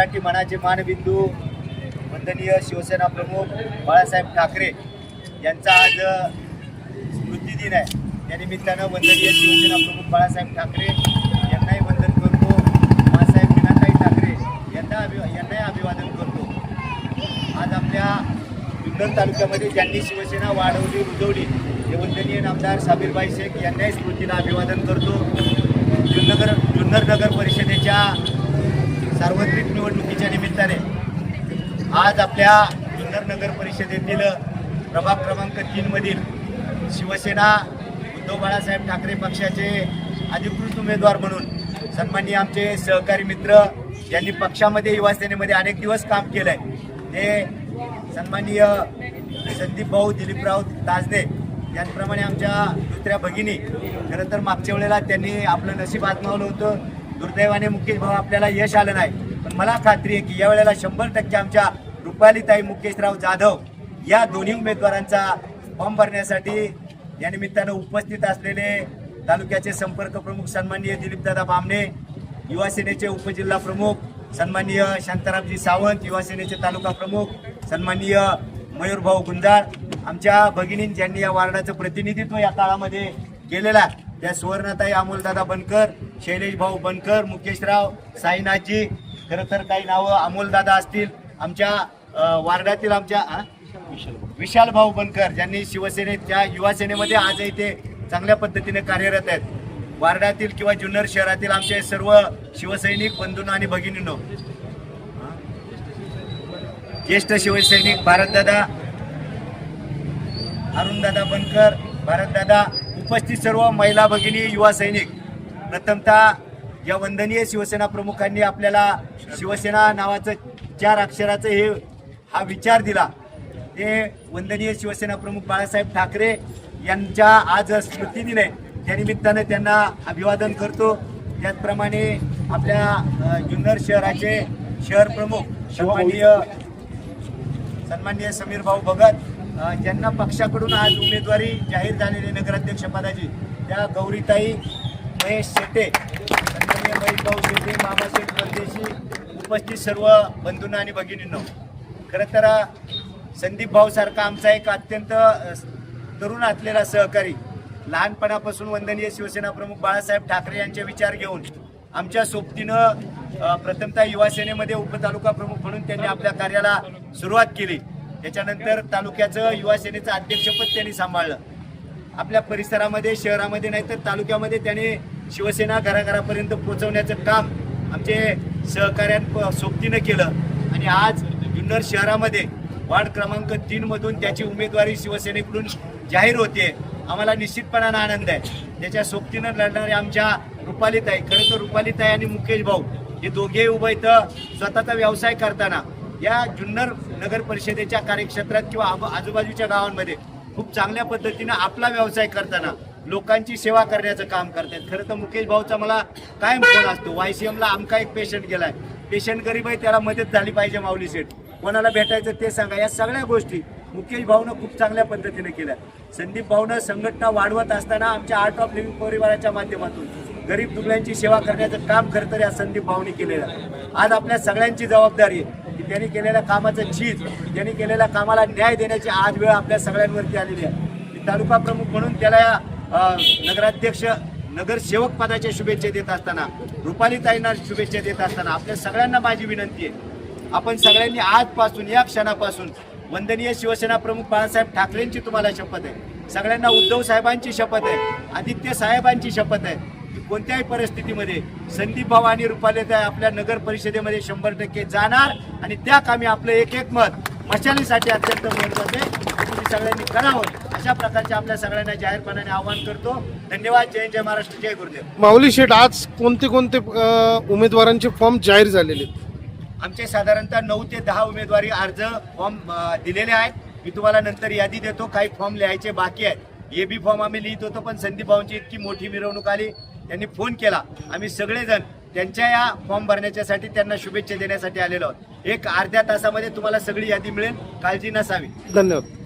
मराठी मनाचे मानबिंदू वंदनीय शिवसेना प्रमुख बाळासाहेब ठाकरे यांचा आज स्मृतिदिन आहे. त्या निमित्तानं वंदनीय शिवसेना प्रमुख बाळासाहेब ठाकरे यांनाही वंदन करतो. मासाहेब मीनाताई ठाकरे यांना अभि यांनाही अभिवादन करतो. आज आपल्या जुन्नर तालुक्यामध्ये ज्यांनी शिवसेना वाढवली रुजवली हे वंदनीय नामदार साबीरबाई शेख यांनाही स्मृतीला अभिवादन करतो. जुन्नगर जुन्नर नगर परिषदेच्या सार्वत्रिक निवडणुकीच्या निमित्ताने आज आपल्या जुन्नर नगर परिषदेतील प्रभाग क्रमांक तीनमधील शिवसेना उद्धव बाळासाहेब ठाकरे पक्षाचे अधिकृत उमेदवार म्हणून सन्माननीय आमचे सहकारी मित्र यांनी पक्षामध्ये युवा सेनेमध्ये अनेक दिवस काम केलं आहे ते सन्माननीय संदीप भाऊ दिलीपराव ताजने याचप्रमाणे आमच्या दुसऱ्या भगिनी. खरं तर मागच्या वेळेला त्यांनी आपलं नशीब आजमावलं होतं. दुर्दैवाने मुकेश भाऊ आपल्याला यश आलं नाही. पण मला खात्री आहे की यावेळेला शंभर टक्के आमच्या रुपालीताई मुकेशराव जाधव या दोन्ही उमेदवारांचा फॉर्म भरण्यासाठी या निमित्तानं उपस्थित असलेले तालुक्याचे संपर्क प्रमुख सन्माननीय दिलीपदादा बामणे युवासेनेचे उपजिल्हा प्रमुख सन्माननीय शांतारामजी सावंत युवासेनेचे तालुका प्रमुख सन्माननीय मयूरभाऊ गुंजाळ आमच्या भगिनीं ज्यांनी या वार्डाचं प्रतिनिधित्व या काळामध्ये केलेलं आहे त्या सुवर्णताई अमोलदादा बनकर शैलेश भाऊ बनकर मुकेशराव साईनाथजी खरं तर काही नावं अमोलदादा असतील. आमच्या वार्डातील आमच्या विशाल भाऊ बनकर ज्यांनी शिवसेनेच्या युवा सेनेमध्ये आज इथे चांगल्या पद्धतीने कार्यरत आहेत. वार्डातील किंवा जुन्नर शहरातील आमचे सर्व शिवसैनिक बंधूंनो आणि भगिनींनो. ज्येष्ठ शिवसैनिक भारतदादा अरुणदादा बनकर भारतदादा उपस्थित सर्व महिला भगिनी युवा सैनिक प्रथमतः या वंदनीय शिवसेना प्रमुखांनी आपल्याला शिवसेना नावाचं चार अक्षराचं हे हा विचार दिला. ते वंदनीय शिवसेना प्रमुख बाळासाहेब ठाकरे यांच्या आज स्मृतिदिन आहे त्यानिमित्तानं त्यांना अभिवादन करतो. त्याचप्रमाणे आपल्या जुन्नर शहराचे शहर प्रमुख सन्माननीय सन्माननीय समीर भाऊ भगत ज्यांना पक्षाकडून आज उमेदवारी जाहीर झालेली नगराध्यक्ष पदाची त्या गौरीताई महेश शेटे सन्माननीय भाऊ शेटे मामाशेठ परदेशी उपस्थित सर्व बंधूंना आणि भगिनींनो. खरं तर संदीप भाऊ सारखा आमचा एक अत्यंत तरुण असलेला सहकारी लहानपणापासून वंदनीय शिवसेना प्रमुख बाळासाहेब ठाकरे यांचे विचार घेऊन आमच्या सोबतीनं प्रथमतः युवासेनेमध्ये उपतालुका प्रमुख म्हणून त्यांनी आपल्या कार्याला सुरुवात केली. त्याच्यानंतर तालुक्याचं युवा सेनेचं अध्यक्षपद त्यांनी सांभाळलं. आपल्या परिसरामध्ये शहरामध्ये नाही तर तालुक्यामध्ये त्याने शिवसेना घराघरापर्यंत पोहोचवण्याचं काम आमचे सहकाऱ्यां सोबतीनं केलं. आणि आज जुन्नर शहरामध्ये वार्ड क्रमांक तीनमधून त्याची उमेदवारी शिवसेनेकडून जाहीर होते. आम्हाला निश्चितपणानं आनंद आहे. त्याच्या सोबतीनं लढणारे आमच्या रुपालीताई खरं तर रुपालीताई आणि मुकेश भाऊ हे दोघेही उभं इथं स्वतःचा व्यवसाय करताना या जुन्नर नगर परिषदेच्या कार्यक्षेत्रात किंवा आजूबाजूच्या गावांमध्ये खूप चांगल्या पद्धतीनं आपला व्यवसाय करताना लोकांची सेवा करण्याचं काम करतात खरं तर मुकेश भाऊचा मला कायम फोन असतो. वाय सी एमला आमका एक पेशंट गेलाय. पेशंट गरीब आहे त्याला मदत झाली पाहिजे माऊली सेठ. कोणाला भेटायचं ते सांगा. या सगळ्या गोष्टी मुकेश भाऊनं खूप चांगल्या पद्धतीने केल्या. संदीप भाऊनं संघटना वाढवत असताना आमच्या आर्ट ऑफ लिव्हिंग परिवाराच्या माध्यमातून गरीब दुबळ्यांची सेवा करण्याचं काम खरं तर या संदीप भाऊनी केलेलं आहे. आज आपल्या सगळ्यांची जबाबदारी आहे. की त्यांनी केलेल्या कामाचं चीज त्यांनी केलेल्या कामाला न्याय देण्याची आज वेळ आपल्या सगळ्यांवरती आलेली आहे. तालुका प्रमुख म्हणून त्याला या नगराध्यक्ष नगरसेवक पदाच्या शुभेच्छा देत असताना रुपालीताईंना शुभेच्छा देत असताना आपल्या सगळ्यांना माझी विनंती आहे. आपण सगळ्यांनी आजपासून या क्षणापासून वंदनीय शिवसेना प्रमुख बाळासाहेब ठाकरेंची तुम्हाला शपथ आहे. सगळ्यांना उद्धव साहेबांची शपथ आहे आदित्य साहेबांची शपथ आहे. की कोणत्याही परिस्थितीमध्ये संदीप भाऊ आणि रुपालीताई आपल्या नगर परिषदेमध्ये शंभर टक्के जाणार आणि त्या कामी आपलं एक एक मत मशालीसाठी अत्यंत महत्वाचं आहे. तुम्ही सगळ्यांनी करावं. अशा प्रकारचे आपल्या सगळ्यांना जाहीरपणाने आवाहन करतो. धन्यवाद. जय जय महाराष्ट्र. जय गुरुदेव. माऊली शेठ आज कोणते कोणते उमेदवारांचे फॉर्म जाहीर झालेले? आमचे साधारणतः नऊ ते दहा उमेदवारी अर्ज फॉर्म दिलेले आहेत. मी तुम्हाला नंतर यादी देतो. काही फॉर्म लिहायचे बाकी आहेत. ए बी फॉर्म आम्ही लिहित होतो पण संदीप भाऊंची इतकी मोठी मिरवणूक आली. त्यांनी फोन केला. आम्ही सगळेजण त्यांच्या या फॉर्म भरण्याच्यासाठी त्यांना शुभेच्छा देण्यासाठी आलेलो आहोत. एक अर्ध्या तासामध्ये तुम्हाला सगळी यादी मिळेल. काळजी नसावी. धन्यवाद.